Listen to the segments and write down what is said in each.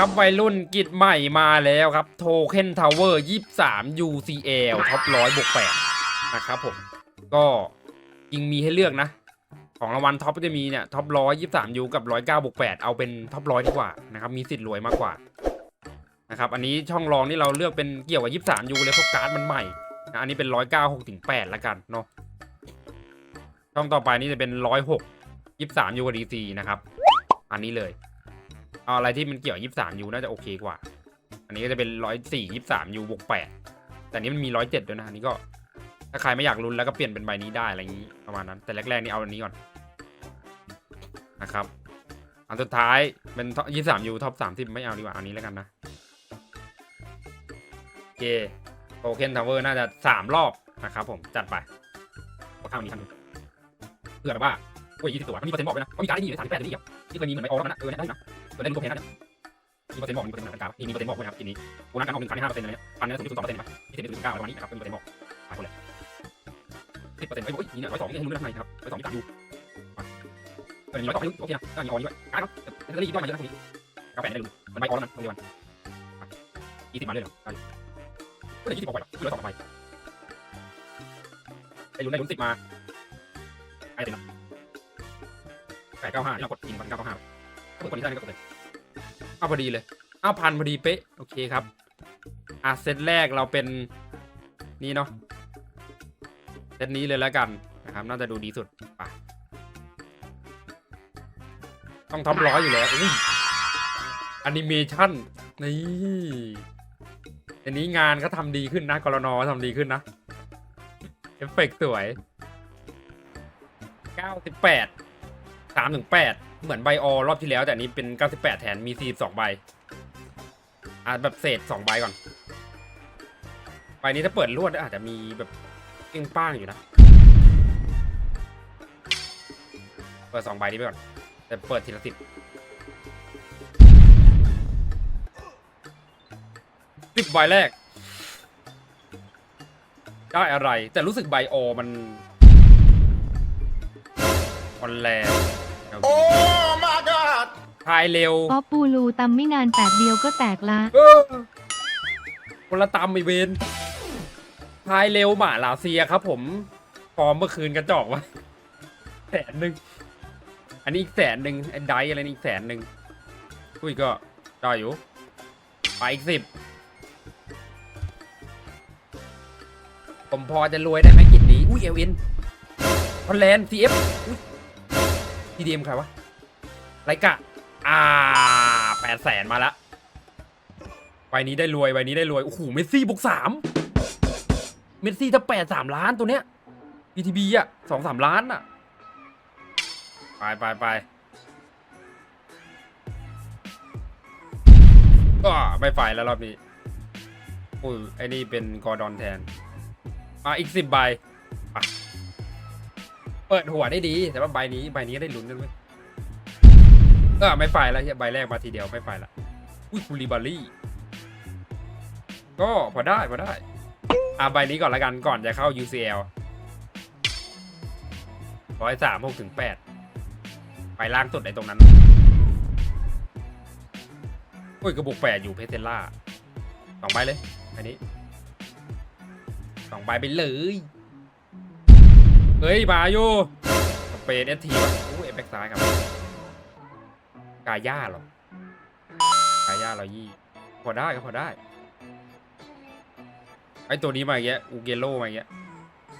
ครับวัยรุ่นกิจใหม่มาแล้วครับโทเค็นทาวเวอร์23 UCL ท็อปร้อยบวก8นะครับผมก็ยิงมีให้เลือกนะ ของรางวัลท็อปก็จะมีเนี่ยท็อปร้อยยี่สามยูกับร้อยเก้าบวกแปดเอาเป็นท็อปร้อยดีกว่านะครับมีสิทธิ์รวยมากกว่านะครับอันนี้ช่องรองนี่เราเลือกเป็นเกี่ยวกับยี่สามยูเลยเพราะการ์ดมันใหม่นะอันนี้เป็นร้อยเก้าหกถึงแปดละกันเนาะช่องต่อไปนี่จะเป็นร้อยหกยี่สามยูกับดีซีนะครับ อันนี้เลย เอาอะไรที่มันเกี่ยวยี่สามยูน่าจะโอเคกว่า อันนี้ก็จะเป็นร้อยสี่ยี่สามยูบวกแปดแต่นี้มันมีร้อยเจ็ดด้วยนะอันนี้ก็ ถ้าใครไม่อยากลุ้นแล้วก็เปลี่ยนเป็นใบนี้ได้อะไรอย่างนี้ประมาณนั้น แต่แรกๆนี่เอาอันนี้ก่อนนะครับ อันสุดท้ายเป็นยี่สามยูท็อปสามสิบไม่เอาดีกว่าอันนี้แล้วกันนะโอเคโทเค็นทาวเวอร์น่าจะสามรอบนะครับผมจัดไปขอข้านี้ทันงเผื่อว่า โอ้ยยี่สิบตัวมันมีเปอร์เซ็นต์บอกด้วยนะเขามีการไดที่ดีสามสิบแปดที่ดีอะที่เคยมีเหมือนไบโอแล้วมันนะเออเนี่ยได้นะเออได้รู้ตัวเพลงนะเนี่ยมีเปอร์เซ็นต์บอกมีเปอร์เซ็นต์เหมือนกันมีมีเปอร์เซ็นต์บอกด้วยนะครับทีนี้กูนักการออกหนึ่งพันให้ห้าเปอร์เซ็นต์อะไรเนี่ยพันเนี่ยศูนย์จุดสองเปอร์เซ็นต์ป่ะยี่สิบเอ็ดจุดเก้าประมาณนี้นะครับเป็นเปอร์เซ็นต์บอกหลายคนเลยสิบเปอร์เซ็นต์ไอ้โอ้ยนี่เนี่ยร้อยสองนี่ให้รู้เรื่องข้างในครับร้อยสองยี่สามยูเออมีร้อยสองให้รู้โอเคนะก็มีออนด้วยการครับแต่ก็ได้ยินย่อยมาเยอะนะตรงนี้กาแฟได้รู้มันใบออนแล้วมันตรงเดียวกันยี่สิบมาเลยเหรอได้ก็เลยยี่สิบออกไปหรอคือร้อยสองไปได้ลุ้นได้ลุ้นสิบมาไอ้เต็มละ แปดเก้าห้าเรากดกินพันเก้าเก้าห้าถ้ากดนี้ได้ก็กดเลยเอาพอดีเลยเอาพันพอดีเป๊ะโอเคครับอะเซตแรกเราเป็นนี่เนาะเซตนี้เลยแล้วกันนะครับ น่าจะดูดีสุดไปต้องท็อปร้อยอยู่แล้วอุ้ยแอนิเมชั่นนี่อันนี้งานก็ทำดีขึ้นนะกรนอทำดีขึ้นนะเอฟเฟกต์สวย 98 3ถึง8เหมือนใบออรอบที่แล้ว แต่นี้เป็น98แปดแทนมี42ใบอ่าแบบเศษ2ใบก่อนใบนี้ถ้าเปิดลวดอาจจะมีแบบเป้งป้างอยู่นะเปิดสองใบนี้ไปก่อน แต่เปิดทีละสิบสิบใบแรก ได้อะไร แต่รู้สึกใบโอมันมันแรง โอ้ my god ทายเร็วป๊อปปูลูตำไม่นานแตกเดียวก็แตกละ เออคนละตามไอเวนพายเร็วหมาลาเซียครับ ผมฟอร์มเมื่อคืนกระจอกวะแสนหนึ่งอันนี้อีกแสนหนึ่งไอ้ไดอะไรนี่อีกแสนหนึ่งอุ้ยก็ได้อยู่ไปอีกสิบผมพอจะรวยได้ไหมกิจนี้ อุ้ยเอลเอ็นฮอลแลนด์ซีเอฟอุ้ย ทีดีเอ็มใครวะไรกะ อ่าแปดแสนมาละใบนี้ได้รวยใบนี้ได้รวย โอ้โห เมสซี่บวกสาม เมสซี่ถ้าแปดสามล้านตัวเนี้ย BTB อะสองสามล้านอะ ไปไปไปก็ไม่ไฟแล้วรอบนี้อุ้ยไอ้นี่เป็นกอร์ดอนแทน อะอีกสิบใบ เปิดหัวได้ดี แต่ว่าใบนี้ใบนี้ก็ได้ลุ้นกันเว้ยเออไม่ไฟแล้วเฮียใบแรกมาทีเดียวไม่ไฟละอุ้ยคูลิบารี่ ก็พอได้พอได้อะใบนี้ก่อนละกันก่อนจะเข้า UCL ร้อยสามหกถึงแปดไปล่างสุดในตรงนั้นอุ้ยกระบุกแปดอยู่เพเซล่าสองใบเลยอันนี้สองใบไปเลย เฮ้ยมาอยู่สเปนเอสทีวะอู้เอฟเอ็กซ้ายครับ กาย่าหรอกาย่าเรายี่ พอได้ก็พอได้ ไอตัวนี้มาอย่างเงี้ย อูเกโลมาอย่างเงี้ย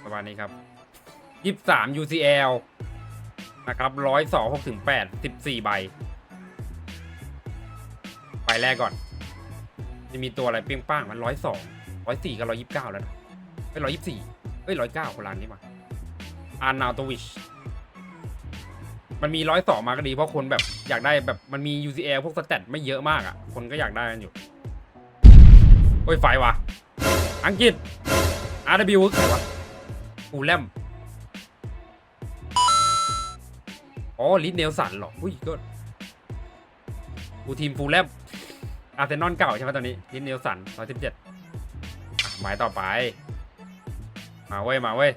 ประมาณนี้ครับยี่สาม UCL นะครับร้อยสองหกถึงแปดสิบสี่ใบ ใบแรกก่อน จะมีตัวอะไรเปี้ยงป้างมันร้อยสองร้อยสี่กับร้อยยี่สิบเก้าแล้วนะเอ้ยร้อยยี่สิบสี่เอ้ยร้อยเก้าคนละนนี้มา อาร์นาโตวิช มันมีร้อยสองมาก็ดี เพราะคนแบบอยากได้แบบมันมี UCL พวกสแตทไม่เยอะมากอะ คนก็อยากได้กันอยู่ โอ้ยไฟว่ะอังกฤษ RW ใครวะฟูลแลมอ๋อลิสเนลสันเหรอ อุ้ยก็กูทีมฟูลแลมอาร์เซนอลเก่าใช่ไหมตอนนี้ลิสเนลสันร้อยสิบเจ็ดหมายต่อไป มาเว้ย มาเว้ย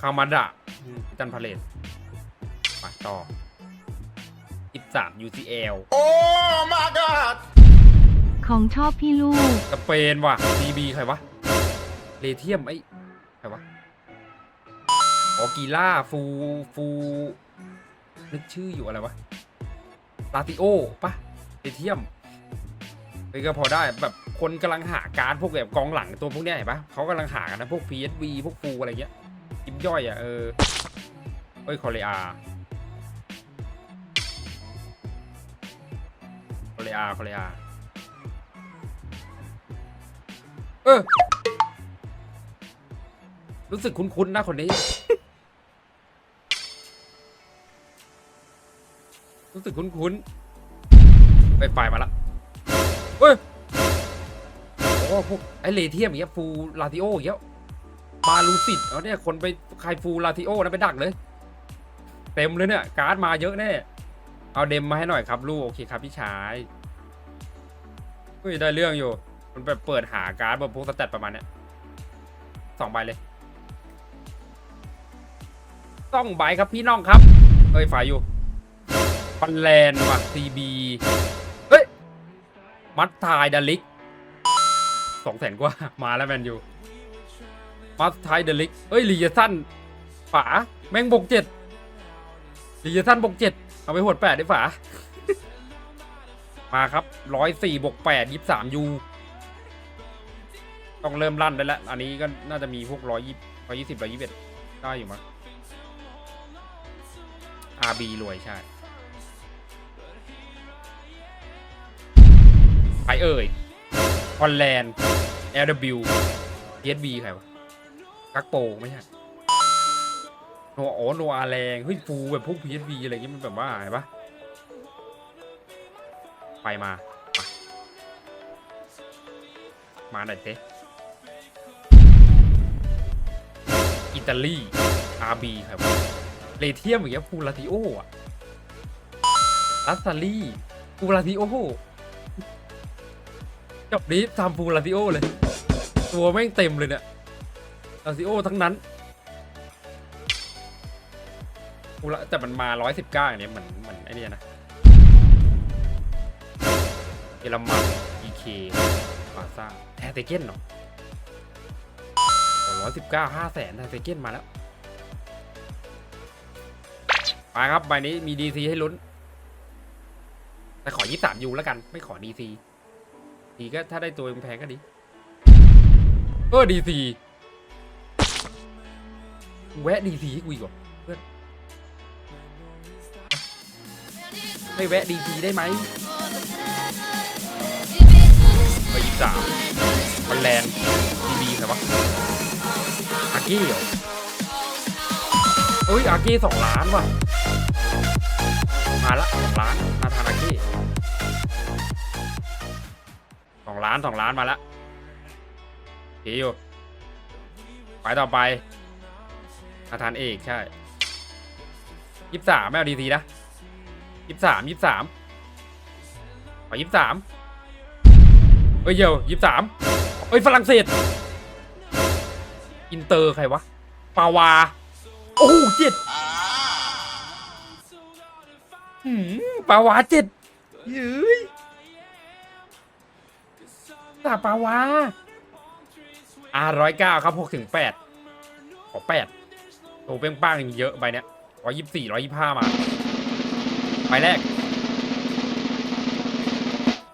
คามาดะอืมจันพาเลตมาต่อ23 UCL ของชอบพี่ลูกสเปนว่ะ DB ใครวะ เลเทียมไอ้ใครวะออกีล่าฟูฟูนึกชื่ออยู่อะไรวะลาติโอปะเลเทียมเฮ้ยก็พอได้แบบคนกำลังหาการดพวกแบบกองหลังตัวพวกเนี้ยเห็นปะเขากำลังหากันนะพวก PSV พวกฟูอะไรเงี้ย ยิบย่อยอะเออเฮ้ยคอเรียคอเรียคอเรียเออ รู้สึกคุ้นๆนะคนนี้ รู้สึกคุ้นๆไปไฟมาละเฮ้ยโอ้พวกไอเลเทียมอย่างเงี้ยฟูลาติโออย่างเงี้ย มาลูซิดเอาเนี่ยคนไปใครฟูลาติโอนะไปดักเลย เต็มเลยเนี่ย การ์ดมาเยอะแน่ เอาเดมมาให้หน่อยครับลูก โอเคครับพี่ชายเฮ้ยได้เรื่องอยู่ มันแบบเปิดหาการ์ดแบบพวกสแตทประมาณเนี้ยสองใบเลยต้องใบครับพี่น้องครับเอ้ยฝ่ายอยู่ฟันแลนด์ว่ะซีบีเฮ้ย มัดทายดาลิกสองแสนกว่า มาแล้วแมนยู มาสไทเดลิกเอ้ยลีเยสันฝาแม่งบกเจ็ดลีเยสันบกเจ็ดเอาไปหวดแปดได้ฝา มาครับร้อยสี่บกแปดยี่สามยูต้องเริ่มลั่นได้แล้วอันนี้ก็น่าจะมีพวกร้อยยี่ร้อยยี่สิบร้อยยี่สิบเอ็ดได้อยู่มั้ง RB รวยใช่ใครเอ่ยฮอลแลนด์ LW PSB ใครวะ กักโปไม่ใช่โนโอโนอาแรงเฮ้ยฟูแบบพวก PSB อสบีอะไรเงี้ยมันแบบว่าเห็นปะไปมา มามาหน่อยเซอิตาลี RB ใครวะเลเทียมอย่างเงี้ยฟูลาติโออะลัสซารีฟูลาติโอจบนี้ทำฟูลาติโอเลย ตัวแม่งเต็มเลยเนี่ย ลาติโอทั้งนั้นฟูลาแต่มันมาร้อยสิบเก้าอย่างเนี้ยเหมือนเหมือนไอ้นี่นะเยอรมันอีเคมาซ่าแทเตเก้นเนาะร้อยสิบเก้าห้าแสนแทเตเก้นมาแล้วมาครับใบนี้มีดีซีให้ลุ้น แต่ขอยี่สามยูแล้วกัน ไม่ขอดีซีดีก็ถ้าได้ตัวแพงก็ดี เออดีซี แวะดีซีให้กูอีกเหรอเพื่อนไม่แวะดีซีได้ไหมไปยี่สามมันแลนด์ดีบีแต่วะอาเก้เหรอเอ้ยอาเก้สองล้านว่ะมาละสองล้านนาธานาเก้สองล้านสองล้านมาละเฮีอยู่ไปต่อไป นาธานเอกใช่ยี่สามไม่เอาดีทีนะยี่สามยี่สามขอยี่สามเอ้ยเยวยี่สามเอ้ยฝรั่งเศส อินเตอร์ใครวะ ปาวา โอ้โหเจ็ดหืมปาวาเจ็ดยืยตาปาวาอาร้อยเก้าครับหกถึงแปดขอแปด โตเป้งป้างเยอะใบเนี้ยร้อยยี่สิบสี่ร้อยยี่ห้ามาใบแรก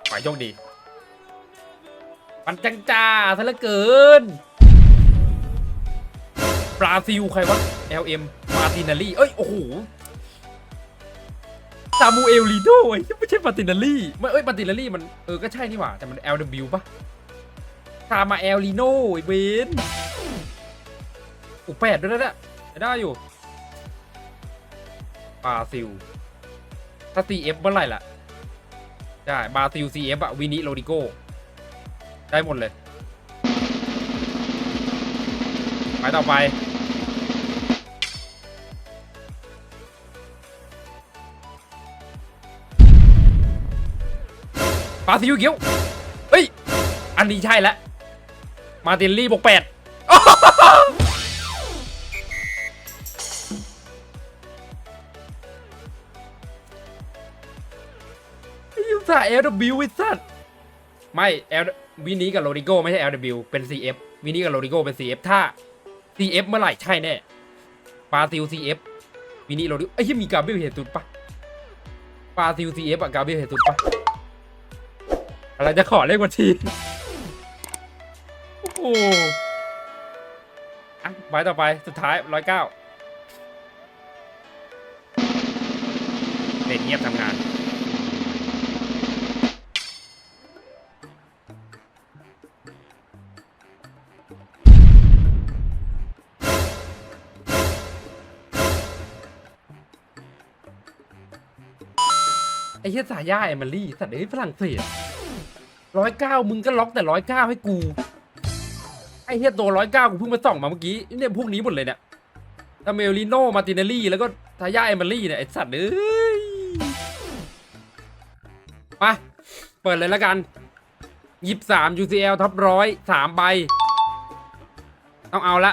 ให้โชคดี มันจังจ้าซะเหลือเกินบราซิล ใครวะ LM มาตินาลีเอ้ย โอ้โหซามูเอลลีโดไอ้ไม่ใช่มาตินาลี่ไม่เอ้ยมาตินาลี่มัน เออ ก็ใช่นี่หว่า แต่มัน LW ปะซามาเอลลีโนไอ้เวนอุแปดด้วยนะเนี่ย ได้อยู่บราซิล ถ้า CF เมื่อไหร่ล่ะ ได้บราซิล CF อะวินิโรดิโก ได้หมดเลย ไปต่อไปปาซิวเกียวเฮ้ย อันนี้ใช่แล้ว มาตินลี่บวกแปด สา LW ไอ้สัตว์ไม่ L วินี้กับโรดิโกไม่ใช่ LW เป็น CF วินี้กับโรดิโกเป็น CF ถ้า CF เมื่อไหร่ใช่แน่ปาซิล CF วินี้โรดิโกไอ้ยยังมีกาเบรียลเฮตุสปะปาซิล CF อะกาเบรียลเฮตุสปะอะไรจะขอเลขบัญชีโอ้โหอะใบต่อไปสุดท้ายร้อยเก้าเด็กเงียบทำงาน เหี้ยสายย่าเอมิลี่สัตว์เอ้ยฝรั่งเศสร้อยเก้ามึงก็ล็อกแต่ร้อยเก้าให้กูไอ้เหี้ยตัวร้อยเก้ากูเพิ่งมาส่องมาเมื่อกี้เนี่ยพวกนี้หมดเลยเนี่ยทาเมลลิโนมาติเนลลี่แล้วก็ทายาเอมิลี่เนี่ยไอ้สัตว์เอ้ยมาเปิดเลยแล้วกันยี่สาม UCL ท็อปร้อยสามใบ ต้องเอาละ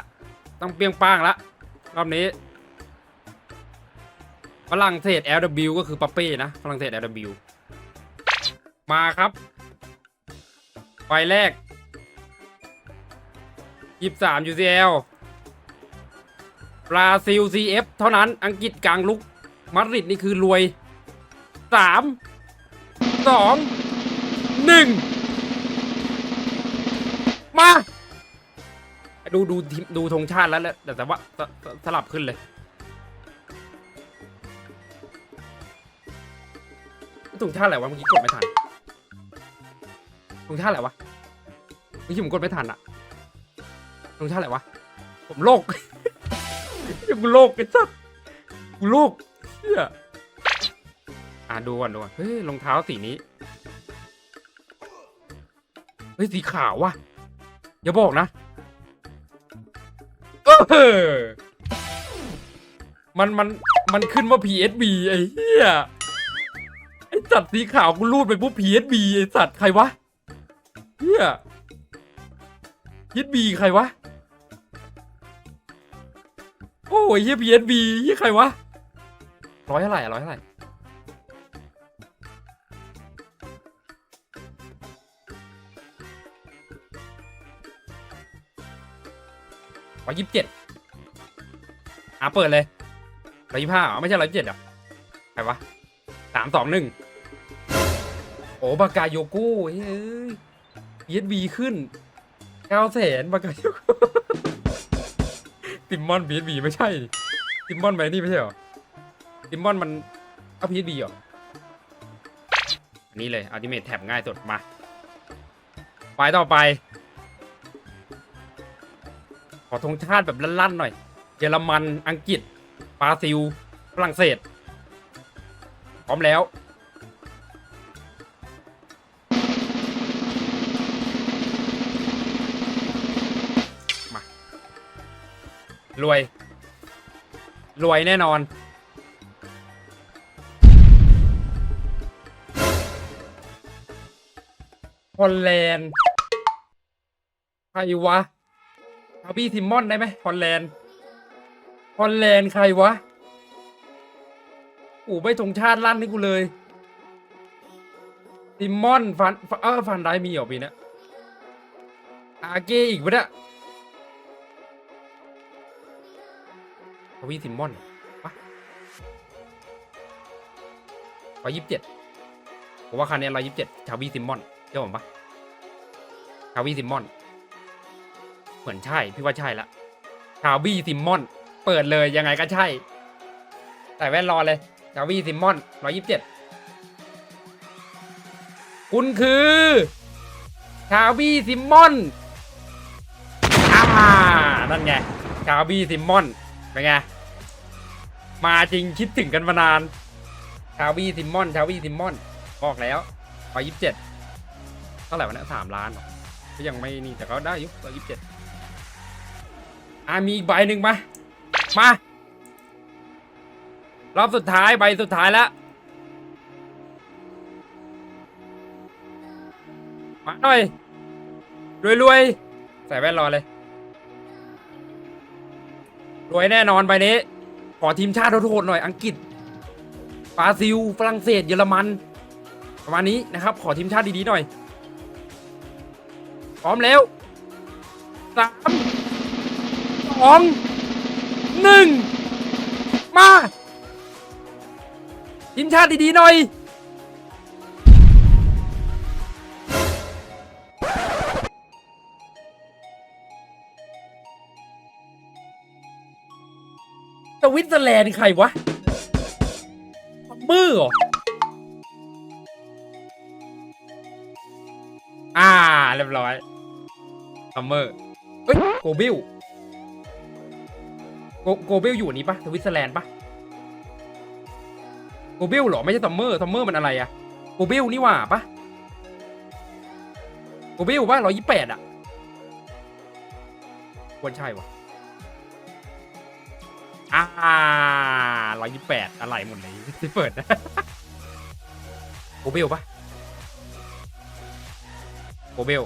ต้องเปียงป้างละ รอบนี้ ฝรั่งเศส LW ก็คือปาเป้นะฝรั่งเศส LW มาครับใบแรก23 UCL บราซิล CF เท่านั้นอังกฤษกลางลุกมาดริดนี่คือรวย 3 2 1 มา ดูดูทีมดูธงชาติแล้วแหละแต่ว่าสสลับขึ้นเลย ธงชาติอะไรวะเมื่อกี้กดไม่ทันธงชาติอะไรวะเมื่อกี้ผมกดไม่ทันอะธงชาติอะไรวะ ผมโลกยังกูโลกไอ้สัสกูโลกเฮียอะดูก่อนดูก่อนเฮ้ยรองเท้าสีนี้เฮ้ยสีขาวว่ะอย่าบอกนะเออมันมันมันขึ้นว่า PSB ไอ้เหี้ย สัตว์สีขาวกูรูดไปปุ๊บ PSB ไอสัตว์ใครวะเฮีย PSB ใครวะ โอ้ยเฮีย PSB เฮียใครวะร้อยเท่าไหร่อะร้อยเท่าไหร่ร้อยยี่สิบเจ็ดอะเปิดเลยร้อยยี่สิบห้าไม่ใช่ร้อยยี่สิบเจ็ดอะใครวะสามสองหนึ่ง โอ้บากาโยโก้เฮ้ยยีดบีขึ้นเก้าแสนบากาโยโก้ติมมอนบีบีไม่ใช่ ติมมอนไปนี่ไม่ใช่เหรอ ติมมอนมันเอาพีบีเหรอ อันนี้เลยอัลติเมทแท็บง่ายสุดมา ไปต่อไป ขอธงชาติแบบลั่นๆหน่อย เยอรมัน อังกฤษ บราซิล ฝรั่งเศส พร้อมแล้ว รวย รวยแน่นอน ฮอลแลนด์ใครวะฮาบี้ซิมมอนได้ไหมฮอลแลนด์ฮอลแลนด์ใครวะโอ้ไม่ธงชาติลั่นให้กูเลยซิมมอนฟันเออฟันได้มีเหรอปีนี้อาเกอีกปะเนี่ย ทวีซิมมอนปะร้อยยี่สิบเจ็ดผมว่าคันนี้ร้อยยี่สิบเจ็ดชาวีซิมมอนเจ้าผมปะชาวีซิมมอน เหมือนใช่ พี่ว่าใช่ละชาวีซิมมอน เปิดเลยยังไงก็ใช่ แต่แว่นรอเลยดาวีซิมมอนร้อยยี่สิบเจ็ดคุณคือชาวีซิมมอนอ่านั่นไงชาวีซิมมอน เป็นไง มาจริงคิดถึงกันมานาน ชาวีซิมมอน ชาวีซิมมอน บอกแล้วร้อยี่สิบเจ็ดเท่าไหร่วะเนี่ยสามล้านหรอก็ยังไม่นี่แต่ก็ได้ยุร้อยี่สิบเจ็ดอ่ามีอีกใบหนึ่งมา มารอบสุดท้ายใบสุดท้ายแล้วมาหน่อยรวยรวยใส่แว่นรอเลย รวยแน่นอนใบนี้ ขอทีมชาติโทษหน่อยอังกฤษบราซิล ฝรั่งเศส เยอรมัน ประมาณนี้นะครับ ขอทีมชาติดีๆหน่อย พร้อมแล้วสามสองหนึ่งมา ทีมชาติดีๆหน่อย วิตเซอร์แลนด์ใครวะมือเหรออ่า เรียบร้อยซัมเมอร์เฮ้ยโกบิลโกโกบิลอยู่นี้ปะสวิตเซอร์แลนด์ปะโกบิลเหรอ ไม่ใช่ซัมเมอร์ซัมเมอร์มันอะไรอะโกบิลนี่หว่าปะโกบิลปะร้อยยี่แปดอะควรใช่วะ อ่าร้อยยี่แปดอะไรหมดเลยที่เปิดนะโกบิลปะโกบิล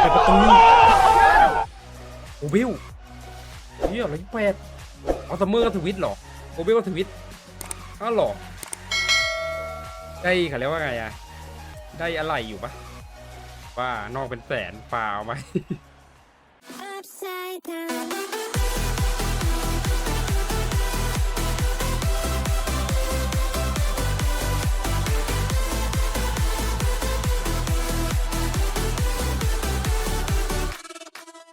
เปิดประตูโอเบลเฮียอะไรแปดเอาซัมเมอร์ก็ทวิตหรอโอเบลก็ทวิตอ้าหรอได้เขาเรียกว่าไงอะได้อะไรอยู่ปะ ว่านอกเป็นแสนเปล่าไหม